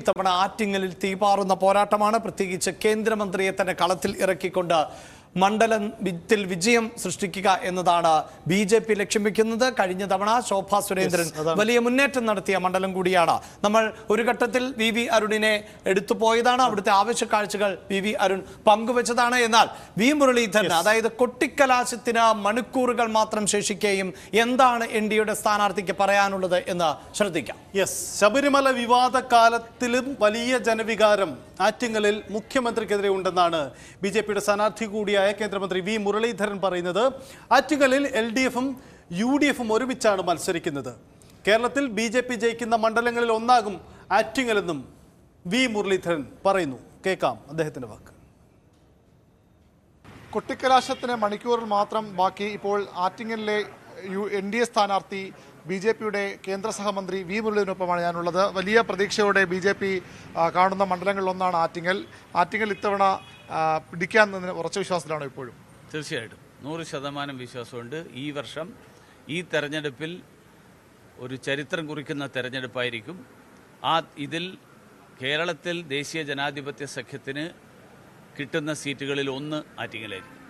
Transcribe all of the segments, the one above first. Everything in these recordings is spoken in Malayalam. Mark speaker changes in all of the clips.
Speaker 1: ഇത്തവണ ആറ്റിങ്ങലിൽ തീപാറുന്ന പോരാട്ടമാണ്. പ്രത്യേകിച്ച് കേന്ദ്രമന്ത്രിയെ തന്നെ കളത്തിൽ ഇറക്കിക്കൊണ്ട് മണ്ഡലം വിത്തിൽ വിജയം സൃഷ്ടിക്കുക എന്നതാണ് ബി ജെ പി ലക്ഷ്യം വെക്കുന്നത്. കഴിഞ്ഞ തവണ ശോഭാ സുരേന്ദ്രൻ വലിയ മുന്നേറ്റം നടത്തിയ മണ്ഡലം കൂടിയാണ്. നമ്മൾ ഒരു ഘട്ടത്തിൽ വി വി അരുണിനെ എടുത്തു പോയതാണ്. അവിടുത്തെ ആവശ്യ കാഴ്ചകൾ വി വി അരുൺ പങ്കുവച്ചതാണ്. എന്നാൽ വി മുരളീധരൻ അതായത് കൊട്ടിക്കലാശത്തിന് മണിക്കൂറുകൾ മാത്രം ശേഷിക്കുകയും എന്താണ് എൻ ഡിയുടെ സ്ഥാനാർത്ഥിക്ക് പറയാനുള്ളത് എന്ന് ശ്രദ്ധിക്കാം.
Speaker 2: യെസ് ശബരിമല വിവാദ കാലത്തിലും വലിയ ജനവികാരം ആറ്റിങ്ങലിൽ മുഖ്യമന്ത്രിക്കെതിരെ ഉണ്ടെന്നാണ് ബി ജെ പിയുടെ സ്ഥാനാർത്ഥി കൂടിയായ കേന്ദ്രമന്ത്രി വി മുരളീധരൻ പറയുന്നത്. ആറ്റിങ്ങലിൽ എൽ ഡി എഫും യു ഡി എഫും ഒരുമിച്ചാണ് മത്സരിക്കുന്നത്. കേരളത്തിൽ ബി ജെ പി ജയിക്കുന്ന മണ്ഡലങ്ങളിൽ ഒന്നാകും ആറ്റിങ്ങലെന്നും വി മുരളീധരൻ പറയുന്നു. കേൾക്കാം അദ്ദേഹത്തിന്റെ വാക്ക്.
Speaker 3: കൊട്ടിക്കലാശത്തിന് മണിക്കൂറിൽ മാത്രം ബാക്കി ഇപ്പോൾ ആറ്റിങ്ങലിലെ യു എൻ ഡി എ സ്ഥാനാർത്ഥി ബി ജെ പിയുടെ കേന്ദ്ര സഹമന്ത്രി വി മുരളീധരനൊപ്പമാണ് ഞാനുള്ളത്. വലിയ പ്രതീക്ഷയോടെ ബി ജെ പി കാണുന്ന മണ്ഡലങ്ങളിലൊന്നാണ് ആറ്റിങ്ങൽ. ആറ്റിങ്ങൽ ഇത്തവണ പിടിക്കാൻ ഉറച്ച വിശ്വാസത്തിലാണോ ഇപ്പോഴും?
Speaker 4: തീർച്ചയായിട്ടും. നൂറ് ശതമാനം വിശ്വാസമുണ്ട്. ഈ വർഷം ഈ തെരഞ്ഞെടുപ്പിൽ ഒരു ചരിത്രം കുറിക്കുന്ന തെരഞ്ഞെടുപ്പായിരിക്കും. ആ ഇതിൽ കേരളത്തിൽ ദേശീയ ജനാധിപത്യ സഖ്യത്തിന് കിട്ടുന്ന സീറ്റുകളിൽ ഒന്ന് ആറ്റിങ്ങലായിരിക്കും.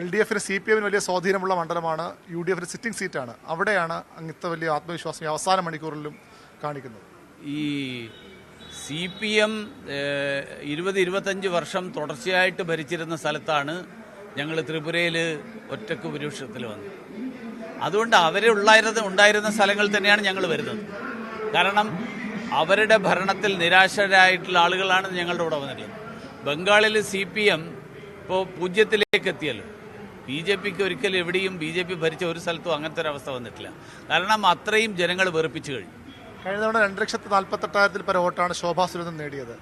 Speaker 3: എൽ ഡി എഫിന് സി പി എമ്മിന് വലിയ സ്വാധീനമുള്ള മണ്ഡലമാണ് യു ഡി എഫിന് സിറ്റിംഗ് സീറ്റാണ്. അവിടെയാണ് അങ്ങനത്തെ വലിയ ആത്മവിശ്വാസം അവസാന മണിക്കൂറിലും കാണിക്കുന്നത്.
Speaker 4: ഈ സി പി എം ഇരുപത് ഇരുപത്തഞ്ച് വർഷം തുടർച്ചയായിട്ട് ഭരിച്ചിരുന്ന സ്ഥലത്താണ് ഞങ്ങൾ ത്രിപുരയിൽ ഒറ്റയ്ക്ക് ഭൂരിപക്ഷത്തിൽ വന്നത്. അതുകൊണ്ട് അവരെ ഉള്ളായിരുന്ന ഉണ്ടായിരുന്ന സ്ഥലങ്ങൾ തന്നെയാണ് ഞങ്ങൾ വരുന്നത്. കാരണം അവരുടെ ഭരണത്തിൽ നിരാശരായിട്ടുള്ള ആളുകളാണ് ഞങ്ങളുടെ കൂടെ വന്നിട്ടുള്ളത് ബംഗാളിൽ സി പി എം ഇപ്പോൾ പൂജ്യത്തിലേക്ക് എത്തിയല്ലോ ബി ജെ പിക്ക് ഒരിക്കലും എവിടെയും ബി ജെ പി ഭരിച്ച ഒരു സ്ഥലത്തും അങ്ങനത്തെ ഒരു അവസ്ഥ വന്നിട്ടില്ല. കാരണം അത്രയും ജനങ്ങൾ വെറുപ്പിച്ചു കഴിഞ്ഞു.
Speaker 3: കഴിഞ്ഞ തവണ രണ്ട് ലക്ഷത്തി നാൽപ്പത്തെട്ടായിരത്തിൽ പര വോട്ടാണ് ശോഭാ സുരേന്ദ്രൻ നേടിയത്.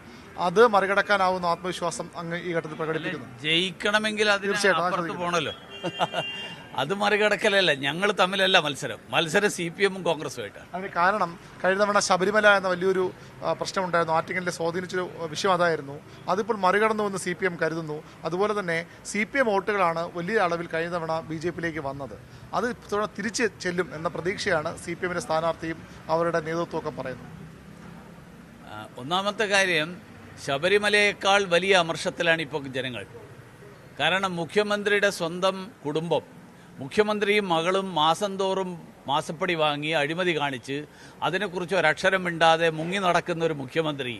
Speaker 3: അത് മറികടക്കാനാവുന്ന ആത്മവിശ്വാസം അങ്ങ് ഈ ഘട്ടത്തിൽ പ്രകടിപ്പിക്കുന്നു.
Speaker 4: ജയിക്കണമെങ്കിൽ
Speaker 3: അത്
Speaker 4: തീർച്ചയായിട്ടും, പോകണല്ലോ അത് മറികടക്കലല്ല. ഞങ്ങൾ തമ്മിലല്ല മത്സരം. മത്സരം സി പി എമ്മും കോൺഗ്രസുമായിട്ടാണ്.
Speaker 3: അതിന് കാരണം കഴിഞ്ഞ തവണ ശബരിമല എന്ന വലിയൊരു പ്രശ്നമുണ്ടായിരുന്നു. ആറ്റിങ്ങലിനെ സ്വാധീനിച്ചൊരു വിഷയം അതായിരുന്നു. അതിപ്പോൾ മറികടന്നുവെന്ന് സി പി എം കരുതുന്നു. അതുപോലെ തന്നെ സി പി എം വോട്ടുകളാണ് വലിയ അളവിൽ കഴിഞ്ഞ തവണ ബി ജെ പിയിലേക്ക് വന്നത്. അത് തിരിച്ച് ചെല്ലും എന്ന പ്രതീക്ഷയാണ് സി പി എമ്മിന്റെ സ്ഥാനാർത്ഥിയും അവരുടെ നേതൃത്വമൊക്കെ പറയുന്നത്.
Speaker 4: ഒന്നാമത്തെ കാര്യം ശബരിമലയേക്കാൾ വലിയ അമർഷത്തിലാണ് ഇപ്പോൾ ജനങ്ങൾ. കാരണം മുഖ്യമന്ത്രിയുടെ സ്വന്തം കുടുംബം മുഖ്യമന്ത്രിയും മകളും മാസം തോറും മാസപ്പടി വാങ്ങി അഴിമതി കാണിച്ച് അതിനെക്കുറിച്ച് ഒരക്ഷരം മിണ്ടാതെ മുങ്ങി നടക്കുന്ന ഒരു മുഖ്യമന്ത്രി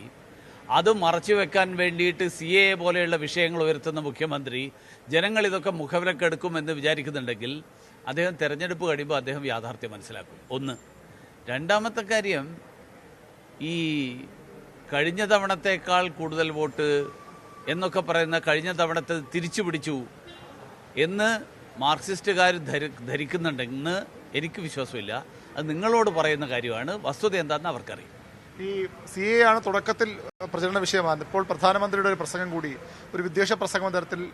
Speaker 4: അത് മറച്ചു വെക്കാൻ വേണ്ടിയിട്ട് സി എ പോലെയുള്ള വിഷയങ്ങൾ ഉയർത്തുന്ന മുഖ്യമന്ത്രി ജനങ്ങൾ ഇതൊക്കെ മുഖവിലക്കെടുക്കുമെന്ന് വിചാരിക്കുന്നുണ്ടെങ്കിൽ അദ്ദേഹം തിരഞ്ഞെടുപ്പ് കഴിയുമ്പോൾ അദ്ദേഹം യാഥാർത്ഥ്യം മനസ്സിലാക്കും. ഒന്ന്. രണ്ടാമത്തെ കാര്യം ഈ കഴിഞ്ഞ തവണത്തേക്കാൾ കൂടുതൽ വോട്ട് എന്നൊക്കെ പറയുന്ന കഴിഞ്ഞ തവണത്തെ തിരിച്ചു പിടിച്ചു എന്ന് മാർക്സിസ്റ്റുകാർ ധരി ധരിക്കുന്നുണ്ടെന്ന് എനിക്ക് വിശ്വാസമില്ല. അത് നിങ്ങളോട് പറയുന്ന കാര്യമാണ്. വസ്തുത എന്താണെന്ന് അവർക്കറിയാം.
Speaker 3: ഈ സി എ ആണ് തുടക്കത്തിൽ പ്രചരണ വിഷയമാണ്. ഇപ്പോൾ പ്രധാനമന്ത്രിയുടെ ഒരു പ്രസംഗം കൂടി ഒരു വിദ്വേഷ പ്രസംഗം തരത്തിൽ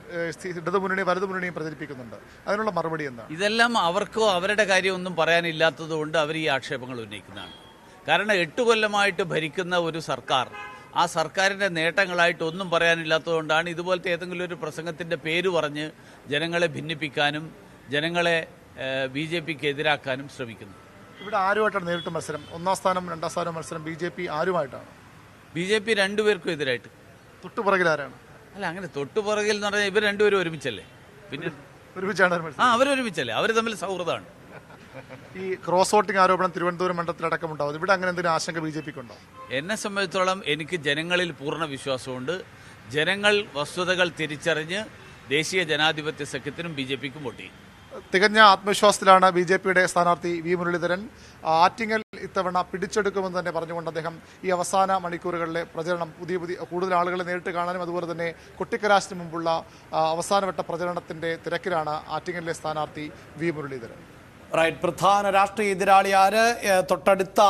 Speaker 3: ഇടതുമുന്നണി വലതുമുന്നണിയും പ്രചരിപ്പിക്കുന്നുണ്ട്. അതിനുള്ള മറുപടി എന്താണ്?
Speaker 4: ഇതെല്ലാം അവർക്കോ അവരുടെ കാര്യമൊന്നും പറയാനില്ലാത്തത് കൊണ്ട് അവർ ഈ ആക്ഷേപങ്ങൾ ഉന്നയിക്കുന്നതാണ്. കാരണം എട്ട് കൊല്ലമായിട്ട് ഭരിക്കുന്ന ഒരു സർക്കാർ ആ സർക്കാരിന്റെ നേട്ടങ്ങളായിട്ട് ഒന്നും പറയാനില്ലാത്തതുകൊണ്ടാണ് ഇതുപോലത്തെ ഏതെങ്കിലും ഒരു പ്രസംഗത്തിന്റെ പേര് പറഞ്ഞ് ജനങ്ങളെ ഭിന്നിപ്പിക്കാനും ജനങ്ങളെ ബി ജെ പിക്ക് എതിരാക്കാനും ശ്രമിക്കുന്നത്
Speaker 3: ഇവിടെ ആരുമായിട്ടാണ് നേരിട്ട് മത്സരം? ഒന്നാം സ്ഥാനം രണ്ടാം സ്ഥാനം മത്സരം ബി ജെ പി ആരുമായിട്ടാണ്?
Speaker 4: ബി ജെ പി രണ്ടുപേർക്കും എതിരായിട്ട്.
Speaker 3: തൊട്ടുപുറകിൽ ആരാണ്?
Speaker 4: അല്ല അങ്ങനെ തൊട്ടുപുറകിൽ എന്ന് പറഞ്ഞാൽ ഇവർ രണ്ടുപേരും ഒരുമിച്ചല്ലേ? പിന്നെ
Speaker 3: ഒരുമിച്ചാണ് ഒരു
Speaker 4: ആ അവരൊരുമിച്ചല്ലേ? അവർ തമ്മിൽ സൗഹൃദമാണ്.
Speaker 3: ഈ ക്രോസ് വോട്ടിംഗ് ആരോപണം തിരുവനന്തപുരം മണ്ഡലത്തിലടക്കം ഉണ്ടാവും ഇവിടെ അങ്ങനെ എന്തെങ്കിലും ആശങ്ക ബി ജെ പിക്ക് ഉണ്ടോ
Speaker 4: എന്നെ സംബന്ധിച്ചോളം എനിക്ക് ജനങ്ങളിൽ പൂർണ വിശ്വാസമുണ്ട്. ജനങ്ങൾ വസ്തുതകൾ തിരിച്ചറിഞ്ഞ് ദേശീയ ജനാധിപത്യ സഖ്യത്തിനും ബി ജെ പിക്കും വോട്ട് ചെയ്യും.
Speaker 3: തികഞ്ഞ ആത്മവിശ്വാസത്തിലാണ് ബി ജെ പിയുടെ സ്ഥാനാർത്ഥി വി മുരളീധരൻ. ആറ്റിങ്ങൽ ഇത്തവണ പിടിച്ചെടുക്കുമെന്ന് തന്നെ പറഞ്ഞുകൊണ്ട് അദ്ദേഹം ഈ അവസാന മണിക്കൂറുകളിലെ പ്രചരണം പുതിയ പുതിയ കൂടുതൽ ആളുകളെ നേരിട്ട് കാണാനും അതുപോലെ തന്നെ കുട്ടിക്കലാശിന് മുമ്പുള്ള അവസാനവട്ട പ്രചരണത്തിന്റെ തിരക്കിലാണ് ആറ്റിങ്ങലിലെ സ്ഥാനാർത്ഥി വി മുരളീധരൻ.
Speaker 1: റൈറ്റ്. പ്രധാന രാഷ്ട്രീയ എതിരാളി ആര്? തൊട്ടടുത്ത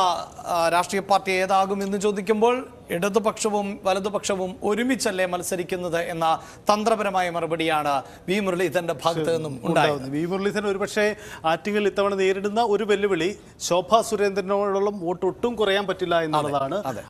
Speaker 1: രാഷ്ട്രീയ പാർട്ടി ഏതാകും എന്ന് ചോദിക്കുമ്പോൾ ഇടതുപക്ഷവും വലതുപക്ഷവും ഒരുമിച്ചല്ലേ മത്സരിക്കുന്നത് എന്ന തന്ത്രപരമായ മറുപടിയാണ് വി മുരളീധരന്റെ ഭാഗത്ത് നിന്നും ഉണ്ടായത്.
Speaker 2: വി മുരളീധരൻ ഒരുപക്ഷെ ആറ്റിങ്ങൽ ഇത്തവണ നേരിടുന്ന ഒരു വെല്ലുവിളി ശോഭാ സുരേന്ദ്രനോടുള്ള വോട്ട് ഒട്ടും കുറയാൻ പറ്റില്ല എന്നുള്ളതാണ്.